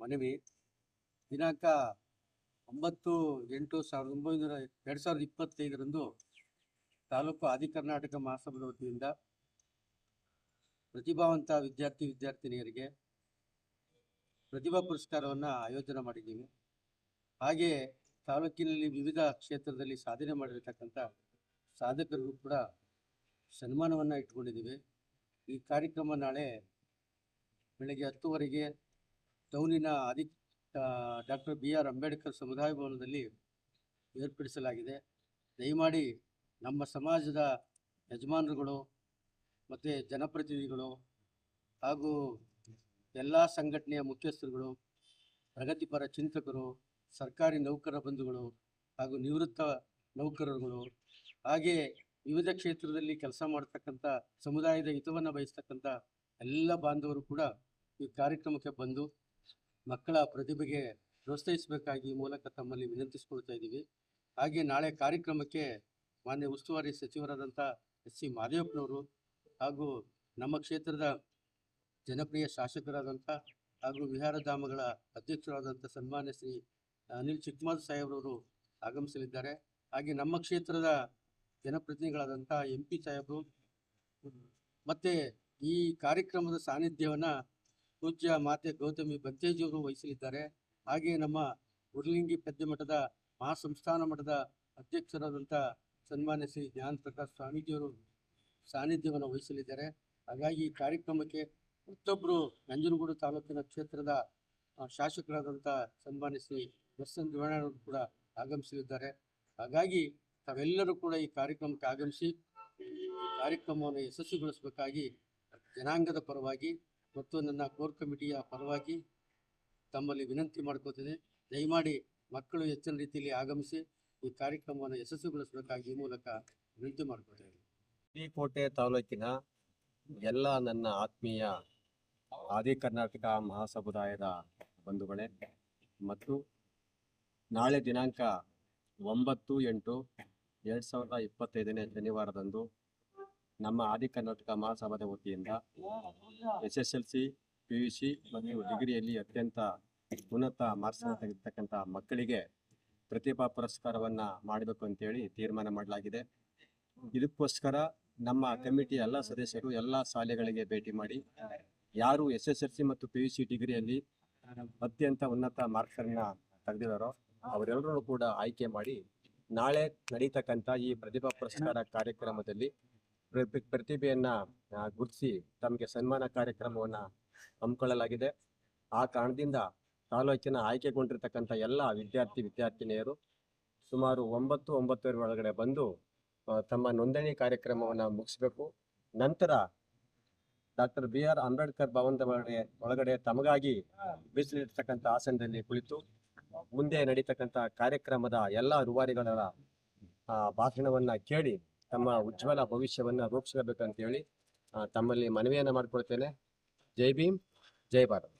ಮನವಿ. ದಿನಾಂಕ ಒಂಬತ್ತು ಎಂಟು ಸಾವಿರದ ಒಂಬೈನೂರ ಎರಡು ಸಾವಿರದ ಇಪ್ಪತ್ತೈದರಂದು ತಾಲೂಕು ಆದಿ ಕರ್ನಾಟಕ ಮಹಾಸಭದ ವತಿಯಿಂದ ಪ್ರತಿಭಾವಂತ ವಿದ್ಯಾರ್ಥಿ ವಿದ್ಯಾರ್ಥಿನಿಯರಿಗೆ ಪ್ರತಿಭಾ ಪುರಸ್ಕಾರವನ್ನು ಆಯೋಜನೆ ಮಾಡಿದ್ದೀವಿ. ಹಾಗೆ ತಾಲೂಕಿನಲ್ಲಿ ವಿವಿಧ ಕ್ಷೇತ್ರದಲ್ಲಿ ಸಾಧನೆ ಮಾಡಿರತಕ್ಕಂಥ ಸಾಧಕರಿಗೂ ಕೂಡ ಸನ್ಮಾನವನ್ನು ಇಟ್ಕೊಂಡಿದ್ದೀವಿ ಈ ಕಾರ್ಯಕ್ರಮ ನಾಳೆ ಬೆಳಗ್ಗೆ ಹತ್ತುವರೆಗೆ ಟೌನಿನ ಆದಿ ಡಾಕ್ಟರ್ ಬಿ ಆರ್ ಅಂಬೇಡ್ಕರ್ ಸಮುದಾಯ ಭವನದಲ್ಲಿ ಏರ್ಪಡಿಸಲಾಗಿದೆ. ದಯಮಾಡಿ ನಮ್ಮ ಸಮಾಜದ ಯಜಮಾನರುಗಳು ಮತ್ತು ಜನಪ್ರತಿನಿಧಿಗಳು ಹಾಗೂ ಎಲ್ಲ ಸಂಘಟನೆಯ ಮುಖ್ಯಸ್ಥರುಗಳು, ಪ್ರಗತಿಪರ ಚಿಂತಕರು, ಸರ್ಕಾರಿ ನೌಕರ ಬಂಧುಗಳು ಹಾಗೂ ನಿವೃತ್ತ ನೌಕರರುಗಳು, ಹಾಗೆ ವಿವಿಧ ಕ್ಷೇತ್ರದಲ್ಲಿ ಕೆಲಸ ಮಾಡ್ತಕ್ಕಂಥ ಸಮುದಾಯದ ಹಿತವನ್ನು ಬಯಸ್ತಕ್ಕಂಥ ಎಲ್ಲ ಬಾಂಧವರು ಕೂಡ ಈ ಕಾರ್ಯಕ್ರಮಕ್ಕೆ ಬಂದು ಮಕ್ಕಳ ಪ್ರತಿಭೆಗೆ ಪ್ರೋತ್ಸಾಹಿಸಬೇಕಾಗಿ ಮೂಲಕ ತಮ್ಮಲ್ಲಿ ವಿನಂತಿಸಿಕೊಳ್ತಾ ಇದ್ದೀವಿ. ಹಾಗೆ ನಾಳೆ ಕಾರ್ಯಕ್ರಮಕ್ಕೆ ಮಾನ್ಯ ಉಸ್ತುವಾರಿ ಸಚಿವರಾದಂಥ ಎಸ್ ಸಿ ಮಾದೇವಪ್ಪನವರು ಹಾಗೂ ನಮ್ಮ ಕ್ಷೇತ್ರದ ಜನಪ್ರಿಯ ಶಾಸಕರಾದಂಥ ಹಾಗೂ ವಿಹಾರಧಾಮಗಳ ಅಧ್ಯಕ್ಷರಾದಂಥ ಸನ್ಮಾನ್ಯ ಶ್ರೀ ಅನಿಲ್ ಚಿಕ್ಕಮಾದ್ ಸಾಹೇಬ್ರವರು ಆಗಮಿಸಲಿದ್ದಾರೆ. ಹಾಗೆ ನಮ್ಮ ಕ್ಷೇತ್ರದ ಜನಪ್ರತಿನಿಧಿಗಳಾದಂಥ ಎಂ ಪಿ ಸಾಹೇಬರು, ಮತ್ತೆ ಈ ಕಾರ್ಯಕ್ರಮದ ಸಾನ್ನಿಧ್ಯವನ್ನು ಪೂಜ್ಯ ಮಾತೆ ಗೌತಮಿ ಬಂತೇಜಿಯವರು ವಹಿಸಲಿದ್ದಾರೆ. ಹಾಗೆ ನಮ್ಮ ಉರ್ಲಿಂಗಿ ಪದ್ಯಮಠದ ಮಹಾಸಂಸ್ಥಾನ ಮಠದ ಅಧ್ಯಕ್ಷರಾದಂಥ ಸನ್ಮಾನ್ಯ ಶ್ರೀ ಜ್ಞಾನ ಪ್ರಕಾಶ್ ಸ್ವಾಮೀಜಿಯವರು ಸಾನ್ನಿಧ್ಯವನ್ನು ವಹಿಸಲಿದ್ದಾರೆ. ಹಾಗಾಗಿ ಈ ಕಾರ್ಯಕ್ರಮಕ್ಕೆ ಮತ್ತೊಬ್ಬರು ನಂಜನಗೂಡು ತಾಲೂಕಿನ ಕ್ಷೇತ್ರದ ಶಾಸಕರಾದಂಥ ಸನ್ಮಾನ್ಯ ಶ್ರೀ ದರ್ಶನ್ ದಿವಾಣರು ಕೂಡ ಆಗಮಿಸಲಿದ್ದಾರೆ. ಹಾಗಾಗಿ ತಾವೆಲ್ಲರೂ ಕೂಡ ಈ ಕಾರ್ಯಕ್ರಮಕ್ಕೆ ಆಗಮಿಸಿ ಕಾರ್ಯಕ್ರಮವನ್ನು ಯಶಸ್ವಿಗೊಳಿಸಬೇಕಾಗಿ ಜನಾಂಗದ ಪರವಾಗಿ ಮತ್ತು ನನ್ನ ಕೋರ್ ಕಮಿಟಿಯ ಪರವಾಗಿ ತಮ್ಮಲ್ಲಿ ವಿನಂತಿ ಮಾಡ್ಕೋತಿದೆ ದಯಮಾಡಿ ಮಕ್ಕಳು ಹೆಚ್ಚಿನ ರೀತಿಯಲ್ಲಿ ಆಗಮಿಸಿ ಈ ಕಾರ್ಯಕ್ರಮವನ್ನು ಯಶಸ್ವಿಗೊಳಿಸಬೇಕಾಗಿ ಈ ಮೂಲಕ ವಿನಂತಿ ಮಾಡ್ಕೊಳ್ತೇವೆ ಶ್ರೀಕೋಟೆ ತಾಲೂಕಿನ ಎಲ್ಲ ನನ್ನ ಆತ್ಮೀಯ ಆದಿ ಕರ್ನಾಟಕ ಮಹಾಸಮುದಾಯದ ಬಂಧುಗಳೇ, ಮತ್ತು ನಾಳೆ ದಿನಾಂಕ ಒಂಬತ್ತು ಎಂಟು ಎರಡು ಸಾವಿರದ ಇಪ್ಪತ್ತೈದನೇ ಶನಿವಾರದಂದು ನಮ್ಮ ಆದಿ ಕರ್ನಾಟಕ ಮಹಾಸಭಾದ ವತಿಯಿಂದ S S L C P U C ಮತ್ತು ಡಿಗ್ರಿಯಲ್ಲಿ ಅತ್ಯಂತ ಉನ್ನತ ಮಾರ್ಕ್ಸ್ ತೆಗೆದಿರ್ತಕ್ಕಂಥ ಮಕ್ಕಳಿಗೆ ಪ್ರತಿಭಾ ಪುರಸ್ಕಾರವನ್ನು ಮಾಡಬೇಕು ಅಂತೇಳಿ ತೀರ್ಮಾನ ಮಾಡಲಾಗಿದೆ. ಇದಕ್ಕೋಸ್ಕರ ನಮ್ಮ ಕಮಿಟಿ ಎಲ್ಲ ಸದಸ್ಯರು ಎಲ್ಲ ಶಾಲೆಗಳಿಗೆ ಭೇಟಿ ಮಾಡಿ ಯಾರು ಎಸ್ ಎಸ್ ಎಲ್ ಸಿ ಮತ್ತು ಪಿ ಯು ಸಿ ಡಿಗ್ರಿಯಲ್ಲಿ ಅತ್ಯಂತ ಉನ್ನತ ಮಾರ್ಕ್ಸನ್ನು ತೆಗೆದಿದ್ದಾರೋ ಅವರೆಲ್ಲರೂ ಕೂಡ ಆಯ್ಕೆ ಮಾಡಿ ನಾಳೆ ನಡೀತಕ್ಕಂಥ ಈ ಪ್ರತಿಭಾ ಪುರಸ್ಕಾರ ಕಾರ್ಯಕ್ರಮದಲ್ಲಿ ಪ್ರತಿಭೆಯನ್ನ ಗುರುತಿಸಿ ತಮಗೆ ಸನ್ಮಾನ ಕಾರ್ಯಕ್ರಮವನ್ನ ಹಮ್ಮಿಕೊಳ್ಳಲಾಗಿದೆ. ಆ ಕಾರಣದಿಂದ ತಾಲೂಕಿನ ಆಯ್ಕೆಗೊಂಡಿರ್ತಕ್ಕಂಥ ಎಲ್ಲ ವಿದ್ಯಾರ್ಥಿ, ವಿದ್ಯಾರ್ಥಿನಿಯರು ಸುಮಾರು ಒಂಬತ್ತು, ಒಂಬತ್ತುವರೆ ಒಳಗಡೆ ಬಂದು ತಮ್ಮ ನೋಂದಣಿ ಕಾರ್ಯಕ್ರಮವನ್ನು ಮುಗಿಸ್ಬೇಕು. ನಂತರ ಡಾಕ್ಟರ್ ಬಿ ಆರ್ ಅಂಬೇಡ್ಕರ್ ಭವನದ ಒಳಗಡೆ ಒಳಗಡೆ ತಮಗಾಗಿ ಮೀಸಲಿರ್ತಕ್ಕಂಥ ಆಸನದಲ್ಲಿ ಕುಳಿತು ಮುಂದೆ ನಡೀತಕ್ಕಂಥ ಕಾರ್ಯಕ್ರಮದ ಎಲ್ಲ ರೂವಾರಿಗಳ ಭಾಷಣವನ್ನ ಕೇಳಿ ತಮ್ಮ ಉಜ್ವಲ ಭವಿಷ್ಯವನ್ನ ರೂಪಿಸ್ಕೋಬೇಕಂತ ಹೇಳಿ ತಮ್ಮಲ್ಲಿ ಮನವಿಯನ್ನು ಮಾಡ್ಕೊಳ್ತೇನೆ. ಜೈ ಭೀಮ್ ಜೈ ಭಾರತ್.